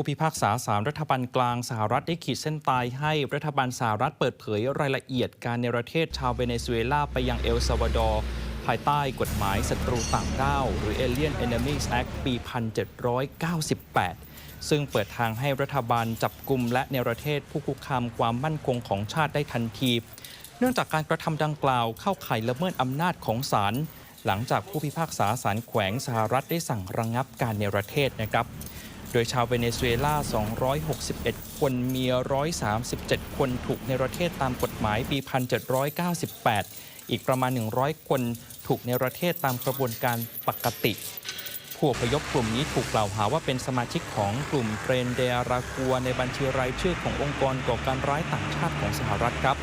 ผู้พิพากษาสารรัฐบาลกลางสหรัฐได้ขีดเส้นตายให้รัฐบาลสหรัฐเปิดเผยรายละเอียดการเนประเทศชาวเวเนซุเอลาไปยังเอลซาวาดอร์ภายใต้กฎหมายศัตรูต่างด้าว หรือ Alien Enemies Act ปี 1798 ซึ่งเปิดทางให้รัฐบาลจับกลุ่มและเนประเทศผู้คุกคามความมั่นคงของชาติได้ทันที เนื่องจากการกระทำดังกล่าวเข้าข่ายละเมิดอำนาจของศาลหลังจากผู้พิพากษาศาลแขวงสหรัฐได้สั่งระงงับการเนประเทศนะครับ โดยชาวเวเนซุเอลา 261 คน มี 137 คนถูกเนประเทศตามกฎหมายปี 1798 อีกประมาณ 100 คนถูกเนประเทศตามกระบวนการปกติ ผู้อพยพกลุ่มนี้ถูกกล่าวหาว่าเป็นสมาชิกของกลุ่มเทรนเดอรากัว ในบัญชีรายชื่อขององค์กรก่อการร้ายต่างชาติของสหรัฐครับ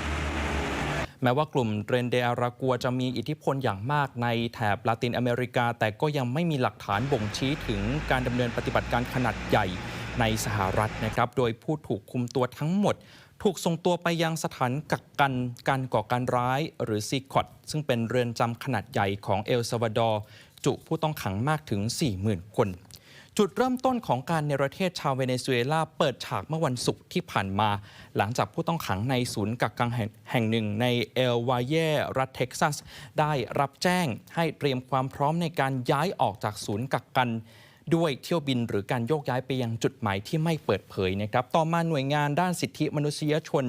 แม้ว่ากลุ่มเรนเดอารากัวจะมีอิทธิพลอย่างมากในแถบลาตินอเมริกา แต่ก็ยังไม่มีหลักฐานบ่งชี้ถึงการดำเนินปฏิบัติการขนาดใหญ่ในสหรัฐนะครับ โดยผู้ถูกคุมตัวทั้งหมด ถูกส่งตัวไปยังสถานกักกันการก่อการร้ายหรือซีคอตซึ่งเป็นเรือนจำขนาดใหญ่ของเอลซาวาดอร์จุผู้ต้องขังมากถึง 40,000 คน จุดเริ่มต้นของการเนรเทศชาวเวเนซุเอลาเปิดฉากเมื่อวันศุกร์ที่ผ่านมา หลังจากผู้ต้องขังในศูนย์กักกันแห่งหนึ่งในเอลวาเยรัฐเท็กซัส ได้รับแจ้งให้เตรียมความพร้อมในการย้ายออกจากศูนย์กักกันด้วยเที่ยวบินหรือการโยกย้ายไปยังจุดหมายที่ไม่เปิดเผยนะครับ ต่อมาหน่วยงานด้านสิทธิมนุษยชน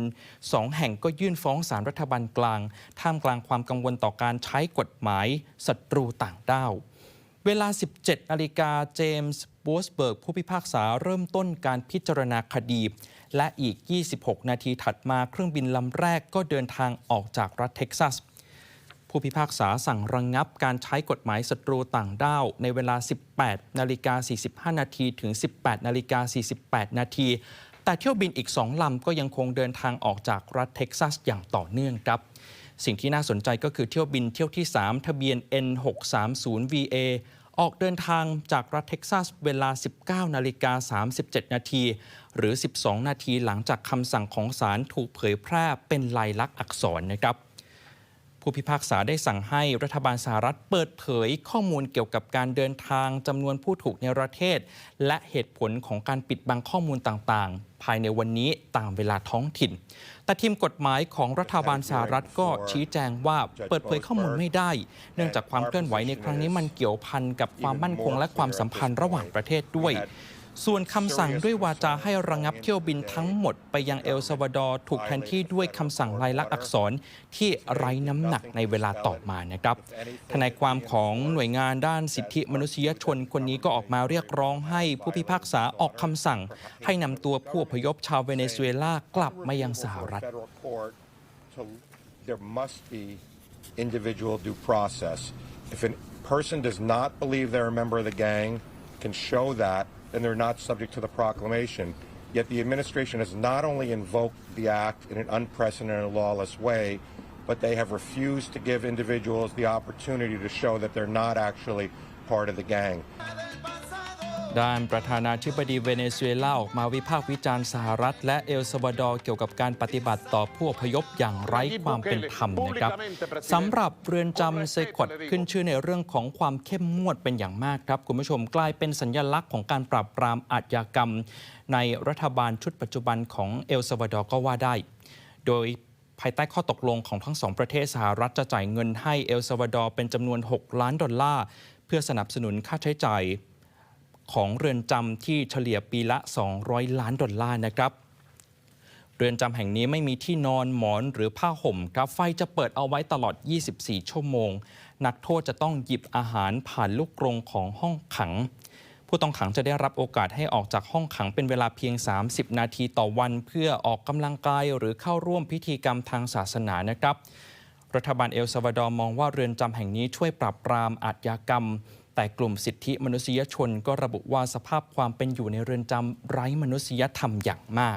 สองแห่งก็ยื่นฟ้องสารรัฐบาลกลาง ท่ามกลางความกังวลต่อการใช้กฎหมายศัตรูต่างด้าว เวลา 17นาฬิกาเจมส์บูสเบิร์กผู้พิพากษาเริ่มต้นการพิจารณาคดี และอีก 26 นาทีถัดมาเครื่องบินลำแรกก็เดินทางออกจากรัฐเท็กซัส ผู้พิพากษาสั่งระงงับการใช้กฎหมายศัตรูต่างด้าว ในเวลา 18นาฬิกา45 นาทีถึง 18นาฬิกา48 นาทีแต่เที่ยวบินอีก2ลำก็ยังคงเดินทางออกจากรัฐเท็กซัสอย่างต่อเนื่องครับ สิ่งที่น่าสนใจก็คือเที่ยวบินเที่ยวที่ 3 ทะเบียน N630VA ออกเดินทางจากรัฐเท็กซัสเวลา 19 นาฬิกา 37 นาที หรือ 12 นาทีหลังจากคำสั่งของศาลถูกเผยแพร่เป็นลายลักษณ์อักษรนะครับ ผู้พิพากษาได้สั่งให้รัฐบาลสหรัฐเปิดเผยข้อมูลเกี่ยวกับการเดินทางจำนวนผู้ถูกเนประเทศ และเหตุผลของการปิดบังข้อมูลต่างๆ ภายในวันนี้ตามเวลาท้องถิ่น แต่ทีมกฎหมายของรัฐบาลสหรัฐก็ชี้แจงว่าเปิดเผยข้อมูลไม่ได้ เนื่องจากความเคลื่อนไหวในครั้งนี้มันเกี่ยวพันกับความมั่นคงและความสัมพันธ์ระหว่างประเทศด้วย ส่วนคำสั่งด้วยวาจาให้ระงับเที่ยวบินทั้งหมดไปยังเอลซาวาดอร์ถูกแทนที่ด้วยคำสั่งลายลักษณ์อักษรที่ไร้น้ำหนักในเวลาต่อมานะครับทนายความของหน่วยงานด้านสิทธิมนุษยชนคนนี้ก็ออกมาเรียกร้องให้ผู้พิพากษาออกคำสั่ง ให้นำตัวผู้อพยพชาวเวเนซุเอลากลับมายังสหรัฐ There must be individual due process. If a person does not believe they're a member of the gang, can show that, then they're not subject to the proclamation. Yet the administration has not only invoked the act in an unprecedented lawless way, but they have refused to give individuals the opportunity to show that they're not actually part of the gang. ด้านประธานาธิบดีเวเนซุเอลาออกมาวิพากษ์วิจารณ์สหรัฐ และเอลซาวาดอร์เกี่ยวกับการปฏิบัติต่อผู้อพยพอย่างไร้ความเป็นธรรมนะครับสำหรับเรือนจำเซคอตขึ้นชื่อในเรื่องของความเข้มงวดเป็นอย่างมากครับ คุณผู้ชมกลายเป็นสัญญลักษณ์ของการปราบปรามอาชญากรรม ในรัฐบาลชุดปัจจุบันของเอลซาวาดอร์ก็ว่าได้ โดยภายใต้ข้อตกลงของทั้งสองประเทศสหรัฐจะจ่ายเงินให้เอลซาวาดอร์เป็นจำนวน 6 ล้านดอลลาร์เพื่อสนับสนุนค่าใช้จ่าย ของเรือนจำที่เฉลี่ยปีละ 200 ล้านดอลลาร์นะครับ เรือนจำแห่งนี้ไม่มีที่นอนหมอนหรือผ้าห่มครับไฟจะเปิดเอาไว้ตลอด 24 ชั่วโมง นักโทษจะต้องหยิบอาหารผ่านลูกกรงของห้องขัง ผู้ต้องขังจะได้รับโอกาสให้ออกจากห้องขังเป็นเวลาเพียง 30 นาทีต่อวัน เพื่อออกกำลังกายหรือเข้าร่วมพิธีกรรมทางศาสนานะครับรัฐบาลเอลซาวาดอร์มองว่าเรือนจำแห่งนี้ช่วยปราบปรามอาชญากรรม แต่กลุ่มสิทธิมนุษยชนก็ระบุว่าสภาพความเป็นอยู่ในเรือนจำไร้มนุษยธรรมอย่างมาก